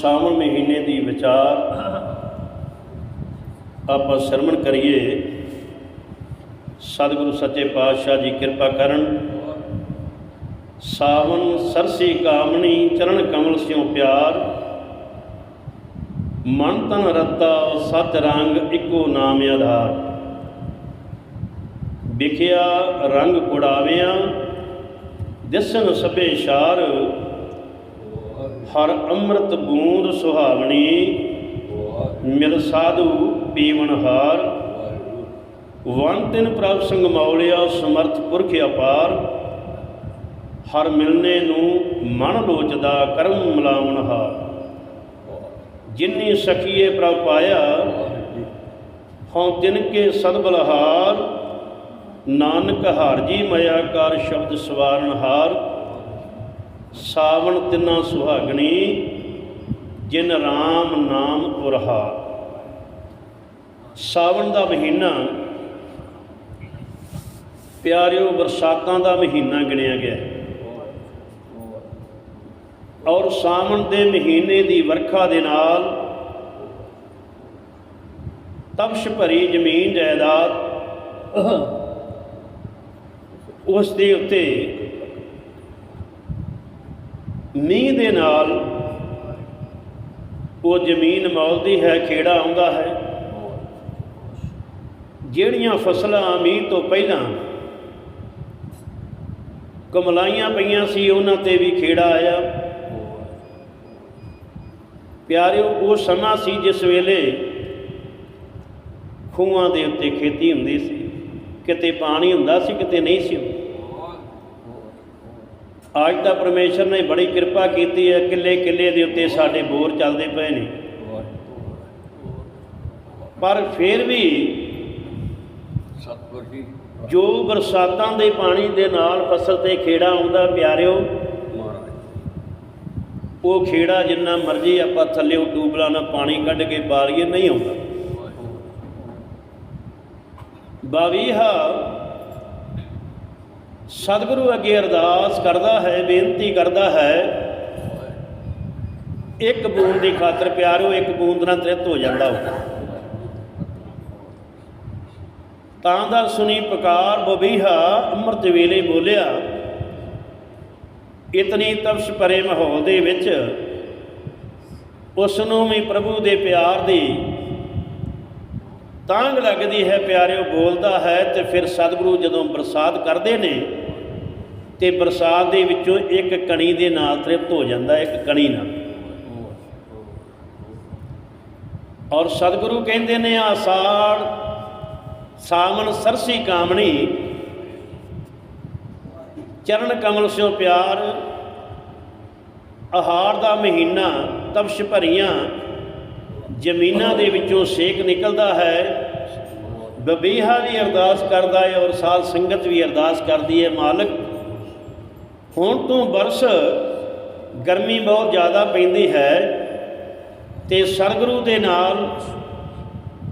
ਸਾਵਣ ਮਹੀਨੇ ਦੀ ਵਿਚਾਰ ਆਪਾਂ ਸ਼ਰਮਣ ਕਰੀਏ। ਸਤਿਗੁਰੂ ਸੱਚੇ ਪਾਤਸ਼ਾਹ ਜੀ ਕਿਰਪਾ ਕਰਨ। ਸਾਵਨ ਸਰਸੀ ਕਾਮਣੀ, ਚਰਨ ਕਮਲ ਸਿਉ ਪਿਆਰ। ਮਨ ਤਨ ਰਤਾ ਸਤ ਰੰਗ ਇੱਕੋ ਨਾਮ ਆਧਾਰ। ਵਿਖਿਆ ਰੰਗ ਕੁੜਾਵਿਆਂ ਦਿਸਨ ਸਭੇ ਸ਼ਾਰ। ਹਰ ਅੰਮ੍ਰਿਤ ਬੂੰਦ ਸੁਹਾਵਣੀ, ਮਿਲ ਸਾਧੂ ਪੀਵਨ ਹਾਰ। ਵਨ ਤਿਨ ਪ੍ਰਭ ਸੰਗ ਮੌਲਿਆ, ਸਮਰਥ ਪੁਰਖ ਅਪਾਰ। ਹਰ ਮਿਲਨੇ ਨੂੰ ਮਨ ਲੋਚਦਾ, ਕਰਮ ਮਲਾਵਣ ਹਾਰ। ਜਿਨੀ ਸਖੀਏ ਪ੍ਰਭ ਪਾਇਆ, ਹਉ ਤਿਨ ਕੇ ਸਦਬਲਹਾਰ ਨਾਨਕ ਹਾਰ ਜੀ, ਮਇਆ ਕਰ ਸ਼ਬਦ ਸਵਾਰਨ ਹਾਰ। ਸਾਵਣ ਤਿੰਨਾ ਸੁਹਾਗਣੀ, ਜਿਨ ਰਾਮ ਨਾਮ ਉਰਹਾ ਸਾਵਣ ਦਾ ਮਹੀਨਾ ਪਿਆਰਿਓ, ਬਰਸਾਤਾਂ ਦਾ ਮਹੀਨਾ ਗਿਣਿਆ ਗਿਆ ਔਰ ਸਾਵਣ ਦੇ ਮਹੀਨੇ ਦੀ ਵਰਖਾ ਦੇ ਨਾਲ ਤਪਸ਼ ਭਰੀ ਜ਼ਮੀਨ ਜਾਇਦਾਦ ਉਸ ਦੇ ਉੱਤੇ ਮੀਂਹ ਦੇ ਨਾਲ ਉਹ ਜ਼ਮੀਨ ਮੌਲਦੀ ਹੈ, ਖੇੜਾ ਆਉਂਦਾ ਹੈ। ਜਿਹੜੀਆਂ ਫਸਲਾਂ ਮੀਂਹ ਤੋਂ ਪਹਿਲਾਂ ਕਮਲਾਈਆਂ ਪਈਆਂ ਸੀ, ਉਹਨਾਂ ਤੇ ਵੀ ਖੇੜਾ ਆਇਆ। ਪਿਆਰਿਓ, ਉਹ ਸਮਾਂ ਸੀ ਜਿਸ ਵੇਲੇ ਖੂਹਾਂ ਦੇ ਉੱਤੇ ਖੇਤੀ ਹੁੰਦੀ ਸੀ। ਕਿਤੇ ਪਾਣੀ ਹੁੰਦਾ ਸੀ, ਕਿਤੇ ਨਹੀਂ ਸੀ ਹੁੰਦਾ। ਅੱਜ ਤਾਂ ਪਰਮੇਸ਼ਰ ਨੇ ਬੜੀ ਕਿਰਪਾ ਕੀਤੀ ਹੈ, ਕਿੱਲੇ ਕਿੱਲੇ ਦੇ ਉੱਤੇ ਸਾਡੇ ਬੋਰ ਚੱਲਦੇ ਪਏ ਨੇ। ਪਰ ਫਿਰ ਵੀ ਸਤਿਗੁਰ ਜੀ ਜੋ ਬਰਸਾਤਾਂ ਦੇ ਪਾਣੀ ਦੇ ਨਾਲ ਫਸਲ ਤੇ ਖੇੜਾ ਆਉਂਦਾ, ਪਿਆਰਿਓ, ਉਹ ਖੇੜਾ ਜਿੰਨਾ ਮਰਜ਼ੀ ਆਪਾਂ ਥੱਲੇ ਟੂਬਲਾਂ ਨਾਲ ਪਾਣੀ ਕੱਢ ਕੇ ਬਾਲੀਏ, ਨਹੀਂ ਆਉਂਦਾ। ਬਾਵੀਹਾ ਸਤਿਗੁਰੂ ਅੱਗੇ ਅਰਦਾਸ ਕਰਦਾ ਹੈ, ਬੇਨਤੀ ਕਰਦਾ ਹੈ, ਇੱਕ ਬੂੰਦ ਦੀ ਖਾਤਰ ਪਿਆਰਿਓ, ਇੱਕ ਬੂੰਦ ਨਾਲ ਤ੍ਰਿਤ ਹੋ ਜਾਂਦਾ ਉਹ। ਤਾਂ ਦਾ ਸੁਣੀ ਪੁਕਾਰ ਬਬੀਹਾ, ਅੰਮ੍ਰਿਤ ਵੇਲੇ ਬੋਲਿਆ, ਇਤਨੀ ਤਪਸ਼ ਭਰੇ ਮਾਹੌਲ ਦੇ ਵਿੱਚ ਉਸ ਨੂੰ ਵੀ ਪ੍ਰਭੂ ਦੇ ਪਿਆਰ ਦੀ ਤਾਂਗ ਲੱਗਦੀ ਹੈ, ਪਿਆਰਿਓ ਬੋਲਦਾ ਹੈ ਤੇ ਫਿਰ ਸਤਿਗੁਰੂ ਜਦੋਂ ਬਰਸਾਤ ਕਰਦੇ ਨੇ ਤੇ ਬਰਸਾਤ ਦੇ ਵਿੱਚੋਂ ਇੱਕ ਕਣੀ ਦੇ ਨਾਲ ਤ੍ਰਿਪਤ ਹੋ ਜਾਂਦਾ ਹੈ, ਇੱਕ ਕਣੀ ਨਾਲ। ਔਰ ਸਤਿਗੁਰੂ ਕਹਿੰਦੇ ਨੇ ਆਸਾੜ ਸਾਵਣ ਸਰਸੀ ਕਾਮਣੀ ਚਰਨ ਕਮਲ ਸਿਓ ਪਿਆਰ ਆਹਾਰ ਦਾ ਮਹੀਨਾ ਤਪਸ਼ ਭਰੀਆਂ ਜ਼ਮੀਨਾਂ ਦੇ ਵਿੱਚੋਂ ਸੇਕ ਨਿਕਲਦਾ ਹੈ। ਬਬੀਹਾ ਵੀ ਅਰਦਾਸ ਕਰਦਾ ਹੈ ਔਰ ਸਾਧ ਸੰਗਤ ਵੀ ਅਰਦਾਸ ਕਰਦੀ ਹੈ ਮਾਲਕ ਹੁਣ ਤੋਂ ਬਰਸ ਗਰਮੀ ਬਹੁਤ ਜ਼ਿਆਦਾ ਪੈਂਦੀ ਹੈ ਤੇ ਸਰਗੁਰੂ ਦੇ ਨਾਲ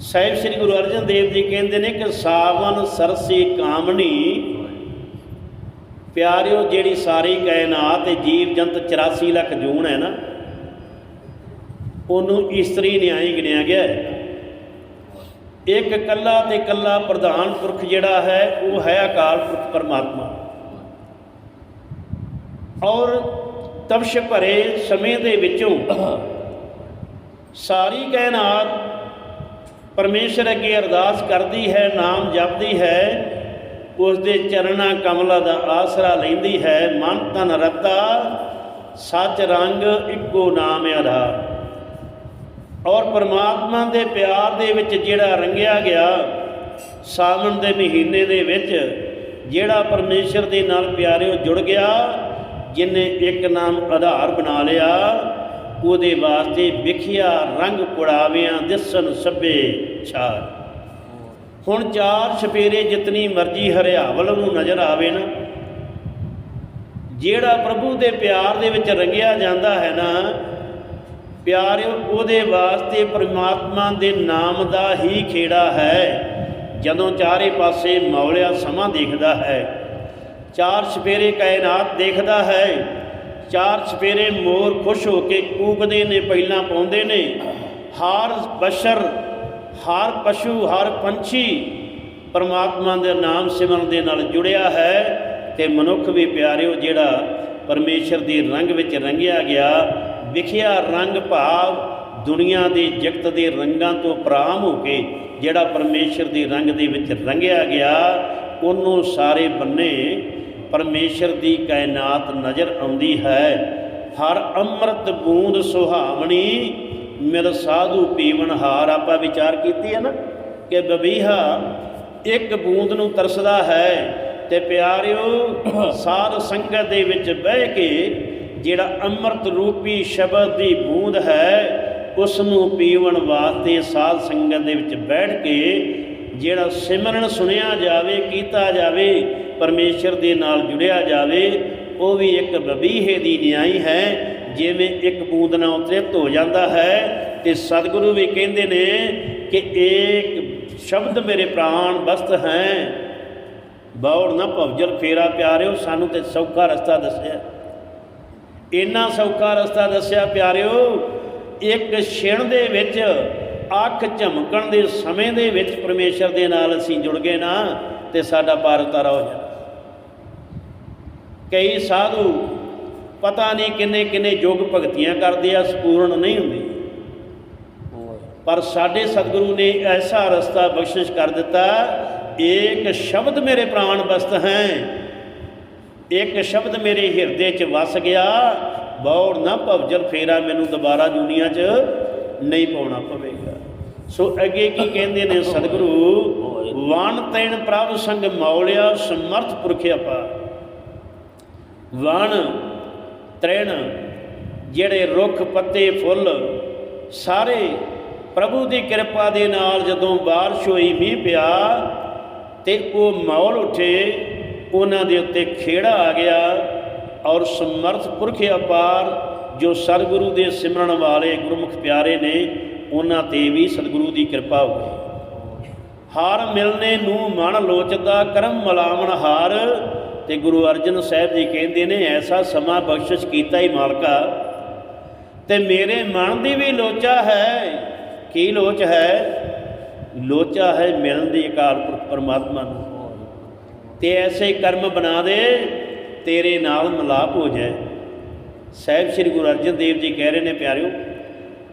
ਸਾਹਿਬ ਸ੍ਰੀ ਗੁਰੂ ਅਰਜਨ ਦੇਵ ਜੀ ਕਹਿੰਦੇ ਨੇ ਕਿ ਸਾਵਨ ਸਰਸੀ ਕਾਮਣੀ। ਪਿਆਰਿਓ, ਜਿਹੜੀ ਸਾਰੀ ਕਾਇਨਾਤ ਤੇ ਜੀਵ ਜੰਤ 84 ਲੱਖ ਜੂਨ ਹੈ ਨਾ, ਉਹਨੂੰ ਇਸਤਰੀ ਨਿਆਈ ਗਿਣਿਆ ਗਿਆ ਹੈ। ਇੱਕ ਕੱਲਾ ਤੇ ਕੱਲਾ ਪ੍ਰਧਾਨ ਪੁਰਖ ਜਿਹੜਾ ਹੈ, ਉਹ ਹੈ ਅਕਾਲ ਪੁਰਖ ਪਰਮਾਤਮਾ। ਔਰ ਤਪਸ਼ ਭਰੇ ਸਮੇਂ ਦੇ ਵਿੱਚੋਂ ਸਾਰੀ ਕਾਇਨਾਤ ਪਰਮੇਸ਼ਰ ਅੱਗੇ ਅਰਦਾਸ ਕਰਦੀ ਹੈ, ਨਾਮ ਜਪਦੀ ਹੈ ਉਸ ਦੇ ਚਰਣਾ ਕਮਲਾਂ ਦਾ ਆਸਰਾ ਲੈਂਦੀ ਹੈ, ਮਨ ਤਨ ਰਤਾ, ਸੱਚ ਰੰਗ ਇੱਕੋ ਨਾਮ ਆਧਾਰ। ਔਰ ਪਰਮਾਤਮਾ ਦੇ ਪਿਆਰ ਦੇ ਵਿੱਚ ਜਿਹੜਾ ਰੰਗਿਆ ਗਿਆ, ਸਾਵਣ ਦੇ ਮਹੀਨੇ ਦੇ ਵਿੱਚ, ਜਿਹੜਾ ਪਰਮੇਸ਼ਰ ਦੇ ਨਾਲ ਪਿਆਰਿਓ ਜੁੜ ਗਿਆ ਜਿਨੇ ਇੱਕ ਨਾਮ ਆਧਾਰ ਬਣਾ ਲਿਆ, ਉਹਦੇ ਵਾਸਤੇ ਵਿਖਿਆ ਰੰਗ ਪੁੜਾਵਿਆਂ ਦਿਸਣ ਸਭੇ ਛਾਰ ਹੁਣ ਚਾਰ ਛਪੇਰੇ ਜਿਤਨੀ ਮਰਜ਼ੀ ਹਰਿਆਵਲ ਨੂੰ ਨਜ਼ਰ ਆਵੇ ਨਾ, ਜਿਹੜਾ ਪ੍ਰਭੂ ਦੇ ਪਿਆਰ ਦੇ ਵਿੱਚ ਰੰਗਿਆ ਜਾਂਦਾ ਹੈ ਨਾ, ਪਿਆਰਿਓ, ਉਹਦੇ ਵਾਸਤੇ ਪ੍ਰਮਾਤਮਾ ਦੇ ਨਾਮ ਦਾ ਹੀ ਖੇੜਾ ਹੈ, ਜਦੋਂ ਚਾਰੇ ਪਾਸੇ ਮੌਲਿਆ ਸਮਾਂ ਦੇਖਦਾ ਹੈ। ਚਾਰ ਸਪੇਰੇ ਕਾਇਨਾਤ ਦੇਖਦਾ ਹੈ। ਚਾਰ ਸਪੇਰੇ ਮੋਰ ਖੁਸ਼ ਹੋ ਕੇ ਕੂਕਦੇ ਨੇ, ਪਹਿਲਾਂ ਪਾਉਂਦੇ ਨੇ। ਹਰ ਬਸ਼ਰ, ਹਰ ਪਸ਼ੂ, ਹਰ ਪੰਛੀ ਪਰਮਾਤਮਾ ਦੇ ਨਾਮ ਸਿਮਰਨ ਦੇ ਨਾਲ ਜੁੜਿਆ ਹੈ ਤੇ ਮਨੁੱਖ ਵੀ ਪਿਆਰਿਓ, ਜਿਹੜਾ ਪਰਮੇਸ਼ਰ ਦੀ ਰੰਗ ਵਿੱਚ ਰੰਗਿਆ ਗਿਆ, ਵਿਖਿਆ ਰੰਗ ਭਾਵ ਦੁਨੀਆ ਦੇ ਜਗਤ ਦੇ ਰੰਗਾਂ ਤੋਂ ਪ੍ਰਾਮ ਹੋ ਕੇ ਜਿਹੜਾ ਪਰਮੇਸ਼ਰ ਦੀ ਰੰਗ ਦੇ ਵਿੱਚ ਰੰਗਿਆ ਗਿਆ, ਉਹਨੂੰ ਸਾਰੇ ਬੰਨੇ ਪਰਮੇਸ਼ਰ ਦੀ ਕਾਇਨਾਤ ਨਜ਼ਰ ਆਉਂਦੀ ਹੈ। ਹਰ ਅੰਮ੍ਰਿਤ ਬੂੰਦ ਸੁਹਾਵਣੀ, ਮਿਲ ਸਾਧੂ ਪੀਵਨ ਹਾਰ ਆਪਾਂ ਵਿਚਾਰ ਕੀਤੀ ਹੈ ਨਾ ਕਿ ਬਬੀਹਾ ਇੱਕ ਬੂੰਦ ਨੂੰ ਤਰਸਦਾ ਹੈ ਤੇ ਪਿਆਰਿਓ, ਸਾਧ ਸੰਗਤ ਦੇ ਵਿੱਚ ਬਹਿ ਕੇ ਜਿਹੜਾ ਅੰਮ੍ਰਿਤ ਰੂਪੀ ਸ਼ਬਦ ਦੀ ਬੂੰਦ ਹੈ ਉਸ ਨੂੰ ਪੀਵਣ ਵਾਸਤੇ ਸਾਧ ਸੰਗਤ ਦੇ ਵਿੱਚ ਬੈਠ ਕੇ ਜਿਹੜਾ ਸਿਮਰਨ ਸੁਣਿਆ ਜਾਵੇ, ਕੀਤਾ ਜਾਵੇ ਪਰਮੇਸ਼ਰ ਦੇ ਨਾਲ ਜੁੜਿਆ ਜਾਵੇ, ਉਹ ਵੀ ਇੱਕ ਬਬੀਹੇ ਦੀ ਨਿਆਈ ਹੈ, ਜਿਵੇਂ ਇੱਕ ਬੂੰਦ ਨਾਲ ਉਤਰਿਤ ਹੋ ਜਾਂਦਾ ਹੈ। ਤੇ ਸਤਿਗੁਰੂ ਵੀ ਕਹਿੰਦੇ ਨੇ ਕਿ ਇੱਕ ਸ਼ਬਦ ਮੇਰੇ ਪ੍ਰਾਣ ਬਸਤ ਹੈ। ਬੌੜ ਨਾ ਭਵਜਲ ਫੇਰਾ ਪਿਆਰਿਓ, ਸਾਨੂੰ ਤੇ ਸੌਖਾ ਰਸਤਾ ਦੱਸਿਆ। ਇੰਨਾ ਸੌਖਾ ਰਸਤਾ ਦੱਸਿਆ ਪਿਆਰਿਓ, ਇੱਕ ਛਿਣ ਦੇ ਵਿੱਚ, ਅੱਖ ਝਮਕਣ ਦੇ ਸਮੇਂ ਦੇ ਵਿੱਚ ਪਰਮੇਸ਼ਰ ਦੇ ਨਾਲ ਅਸੀਂ ਜੁੜ ਗਏ ਨਾ, ਤੇ ਸਾਡਾ ਪਾਰ ਉਤਾਰਾ ਹੋ ਜਾਂਦਾ ਕਈ ਸਾਧੂ ਪਤਾ ਨਹੀਂ ਕਿੰਨੇ ਕਿੰਨੇ ਯੋਗ ਭਗਤੀਆਂ ਕਰਦੇ ਆ ਸਪੂਰਨ ਨਹੀਂ ਹੁੰਦੀ। ਪਰ ਸਾਡੇ ਸਤਿਗੁਰੂ ਨੇ ਐਸਾ ਰਸਤਾ ਬਖਸ਼ਿਸ਼ ਕਰ ਦਿੱਤਾ ਏਕ ਸ਼ਬਦ ਮੇਰੇ ਪ੍ਰਾਣ ਬਸਤ ਹੈ। ਇੱਕ ਸ਼ਬਦ ਮੇਰੇ ਹਿਰਦੇ 'ਚ ਵਸ ਗਿਆ ਬੌੜ ਨਾ ਭਵਜਲ ਫੇਰਾ ਮੈਨੂੰ ਦੁਬਾਰਾ ਦੁਨੀਆ 'ਚ ਨਹੀਂ ਪਾਉਣਾ ਪਵੇਗਾ। ਸੋ ਅੱਗੇ ਕੀ ਕਹਿੰਦੇ ਨੇ ਸਤਿਗੁਰੂ? ਵਣ ਤੈਣ ਪ੍ਰਭ ਸੰਗ ਮੌਲਿਆ ਸਮਰਥ ਪੁਰਖ ਅਪਾਰ ਵਣ, ਤ੍ਰਿਣ, ਜਿਹੜੇ ਰੁੱਖ, ਪੱਤੇ, ਫੁੱਲ, ਸਾਰੇ ਪ੍ਰਭੂ ਦੀ ਕਿਰਪਾ ਦੇ ਨਾਲ ਜਦੋਂ ਬਾਰਿਸ਼ ਹੋਈ, ਮੀਂਹ ਪਿਆ, ਤੇ ਉਹ ਮੌਲ ਉੱਠੇ, ਉਹਨਾਂ ਦੇ ਉੱਤੇ ਖੇੜਾ ਆ ਗਿਆ ਔਰ ਸਮਰਥ ਪੁਰਖ ਅਪਾਰ ਜੋ ਸਤਿਗੁਰੂ ਦੇ ਸਿਮਰਨ ਵਾਲੇ ਗੁਰਮੁਖ ਪਿਆਰੇ ਨੇ, ਉਹਨਾਂ ਤੇ ਵੀ ਸਤਿਗੁਰੂ ਦੀ ਕਿਰਪਾ ਹੋ ਗਈ ਹਾਰ ਮਿਲਨੇ ਨੂੰ ਮਨ ਲੋਚਦਾ, ਕਰਮ ਮਲਾਵਣ ਹਾਰ ਤੇ ਗੁਰੂ ਅਰਜਨ ਸਾਹਿਬ ਜੀ ਕਹਿੰਦੇ ਨੇ, ਐਸਾ ਸਮਾਂ ਬਖਸ਼ਿਸ਼ ਕੀਤਾ ਹੀ ਮਾਲਕਾ। ਤੇ ਮੇਰੇ ਮਨ ਦੀ ਵੀ ਲੋਚਾ ਹੈ। ਕੀ ਲੋਚ ਹੈ? ਲੋਚਾ ਹੈ ਮਿਲਣ ਦੀ ਅਕਾਲ ਪਰਮਾਤਮਾ ਨੂੰ। ਤੇ ਐਸੇ ਕਰਮ ਬਣਾ ਦੇ, ਤੇਰੇ ਨਾਲ ਮਿਲਾਪ ਹੋ ਜਾਏ। ਸਾਹਿਬ ਸ੍ਰੀ ਗੁਰੂ ਅਰਜਨ ਦੇਵ ਜੀ ਕਹਿ ਰਹੇ ਨੇ, ਪਿਆਰਿਓ,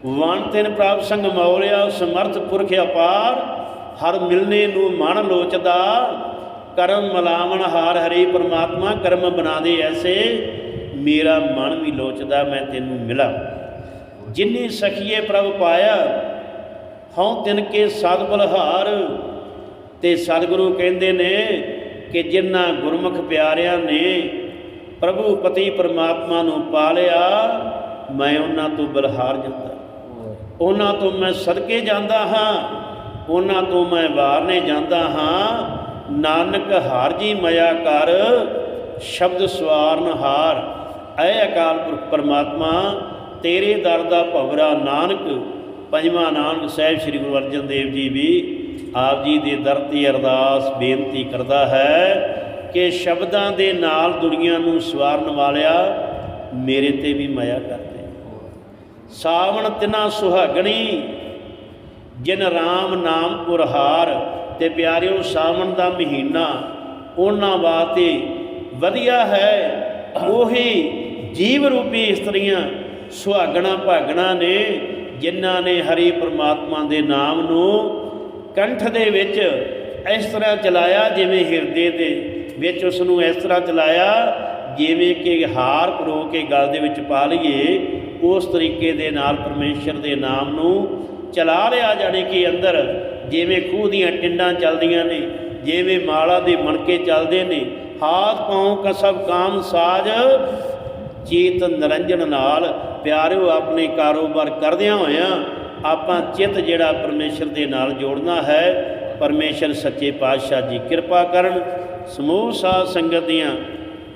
ਵਣ ਤਿਨ ਪ੍ਰਾਪ ਸੰਗ ਮੌਲਿਆ, ਸਮਰਥ ਪੁਰਖ ਅਪਾਰ, ਹਰ ਮਿਲਨੇ ਨੂੰ ਮਨ ਲੋਚਦਾ। ਕਰਮ ਮਲਾਵਣ ਹਾਰ ਹਰੀ ਪਰਮਾਤਮਾ ਕਰਮ ਬਣਾ ਦੇ ਐਸੇ, ਮੇਰਾ ਮਨ ਵੀ ਲੋਚਦਾ ਮੈਂ ਤੈਨੂੰ ਮਿਲਾਂ। ਜਿਨੀ ਸਖੀਏ ਪ੍ਰਭ ਪਾਇਆ, ਹਉ ਤਿਨ ਕੇ ਸਦ ਬਲਹਾਰ ਤੇ ਸਤਿਗੁਰੂ ਕਹਿੰਦੇ ਨੇ ਕਿ ਜਿਨ੍ਹਾਂ ਗੁਰਮੁਖ ਪਿਆਰਿਆਂ ਨੇ ਪ੍ਰਭੂ ਪਤੀ ਪਰਮਾਤਮਾ ਨੂੰ ਪਾ ਲਿਆ ਮੈਂ ਉਹਨਾਂ ਤੋਂ ਬਲਹਾਰ ਜਾਂਦਾ। ਉਹਨਾਂ ਤੋਂ ਮੈਂ ਸਦਕੇ ਜਾਂਦਾ ਹਾਂ, ਉਹਨਾਂ ਤੋਂ ਮੈਂ ਵਾਰਨੇ ਜਾਂਦਾ ਹਾਂ ਨਾਨਕ ਹਾਰ ਜੀ ਮਇਆ ਕਰ, ਸ਼ਬਦ ਸਵਾਰਨ ਹਾਰ। ਐ ਅਕਾਲ ਪੁਰਖ ਪਰਮਾਤਮਾ, ਤੇਰੇ ਦਰ ਦਾ ਭਵਰਾ ਨਾਨਕ, ਪੰਜਵਾਂ ਨਾਨਕ ਸਾਹਿਬ ਸ੍ਰੀ ਗੁਰੂ ਅਰਜਨ ਦੇਵ ਜੀ ਵੀ ਆਪ ਜੀ ਦੇ ਦਰ ਤੇ ਅਰਦਾਸ ਬੇਨਤੀ ਕਰਦਾ ਹੈ ਕਿ ਸ਼ਬਦਾਂ ਦੇ ਨਾਲ ਦੁਨੀਆ ਨੂੰ ਸਵਾਰਨ ਵਾਲਿਆ ਮੇਰੇ ਤੇ ਵੀ ਮਾਇਆ ਕਰਦੇ ਸਾਵਣ ਤਿਨਾ ਸੁਹਾਗਣੀ, ਜਿਨ RAM ਨਾਮ ਉਰਹਾਰ ਤੇ ਪਿਆਰਿਓ, ਸਾਵਣ ਦਾ ਮਹੀਨਾ ਉਹਨਾਂ ਵਾਸਤੇ ਵਧੀਆ ਹੈ। ਉਹੀ ਜੀਵ ਰੂਪੀ ਇਸਤਰੀਆਂ ਸੁਹਾਗਣਾ ਭਾਗਣਾ ਨੇ, ਜਿਨ੍ਹਾਂ ਨੇ ਹਰੀ ਪ੍ਰਮਾਤਮਾ ਦੇ ਨਾਮ ਨੂੰ ਕੰਠ ਦੇ ਵਿੱਚ ਇਸ ਤਰ੍ਹਾਂ ਚਲਾਇਆ, ਜਿਵੇਂ ਹਿਰਦੇ ਦੇ ਵਿੱਚ ਉਸ ਨੂੰ ਇਸ ਤਰ੍ਹਾਂ ਚਲਾਇਆ, ਜਿਵੇਂ ਕਿ ਹਾਰ ਪਰੋ ਕੇ ਗਲ ਦੇ ਵਿੱਚ ਪਾ ਲਈਏ, ਉਸ ਤਰੀਕੇ ਦੇ ਨਾਲ ਪਰਮੇਸ਼ਰ ਦੇ ਨਾਮ ਨੂੰ ਚਲਾ ਲਿਆ, ਜਾਣੇ ਕਿ ਅੰਦਰ ਜਿਵੇਂ ਖੂਹ ਦੀਆਂ ਟਿੰਡਾਂ ਚੱਲਦੀਆਂ ਨੇ, ਜਿਵੇਂ ਮਾਲਾ ਦੇ ਮਣਕੇ ਚੱਲਦੇ ਨੇ, ਹਾਥ ਪਾਉ ਕਸਬ ਕਾਮ ਸਾਜ, ਚੇਤ ਨਿਰੰਜਨ ਨਾਲ। ਪਿਆਰਿਓ, ਆਪਣੇ ਕਾਰੋਬਾਰ ਕਰਦਿਆਂ ਹੋਇਆਂ ਆਪਾਂ ਚਿੱਤ ਜਿਹੜਾ ਪਰਮੇਸ਼ਰ ਦੇ ਨਾਲ ਜੋੜਨਾ ਹੈ, ਪਰਮੇਸ਼ਰ ਸੱਚੇ ਪਾਤਸ਼ਾਹ ਜੀ ਕਿਰਪਾ ਕਰਨ, ਸਮੂਹ ਸਾਧ ਸੰਗਤ ਦੀਆਂ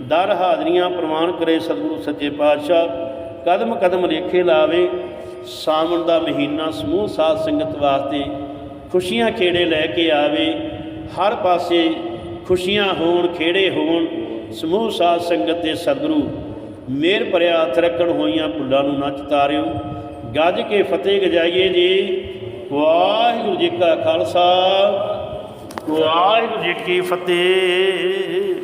ਦਰ ਹਾਜ਼ਰੀਆਂ ਪ੍ਰਮਾਣ ਕਰੇ ਸਤਿਗੁਰੂ ਸੱਚੇ ਪਾਤਸ਼ਾਹ। ਕਦਮ ਕਦਮ ਰੇਖੇ ਲਾਵੇ, ਸਾਵਣ ਦਾ ਮਹੀਨਾ ਸਮੂਹ ਸਾਧ ਸੰਗਤ ਵਾਸਤੇ ਖੁਸ਼ੀਆਂ ਖੇੜੇ ਲੈ ਕੇ ਆਵੇ, ਹਰ ਪਾਸੇ ਖੁਸ਼ੀਆਂ ਹੋਣ, ਖੇੜੇ ਹੋਣ, ਸਮੂਹ ਸਾਧ ਸੰਗਤ ਦੇ ਸਤਿਗੁਰੂ, ਮੇਰ ਭਰਿਆ ਹੱਥ ਰੱਖਣ ਹੋਈਆਂ ਭੁੱਲਾਂ ਨੂੰ ਨਾ ਚਿਤਾਰਿਓ। ਗੱਜ ਕੇ ਫਤਿਹ ਗਜਾਈਏ ਜੀ। ਵਾਹਿਗੁਰੂ ਜੀ ਕਾ ਖਾਲਸਾ, ਵਾਹਿਗੁਰੂ ਜੀ ਕੀ ਫਤਿਹ।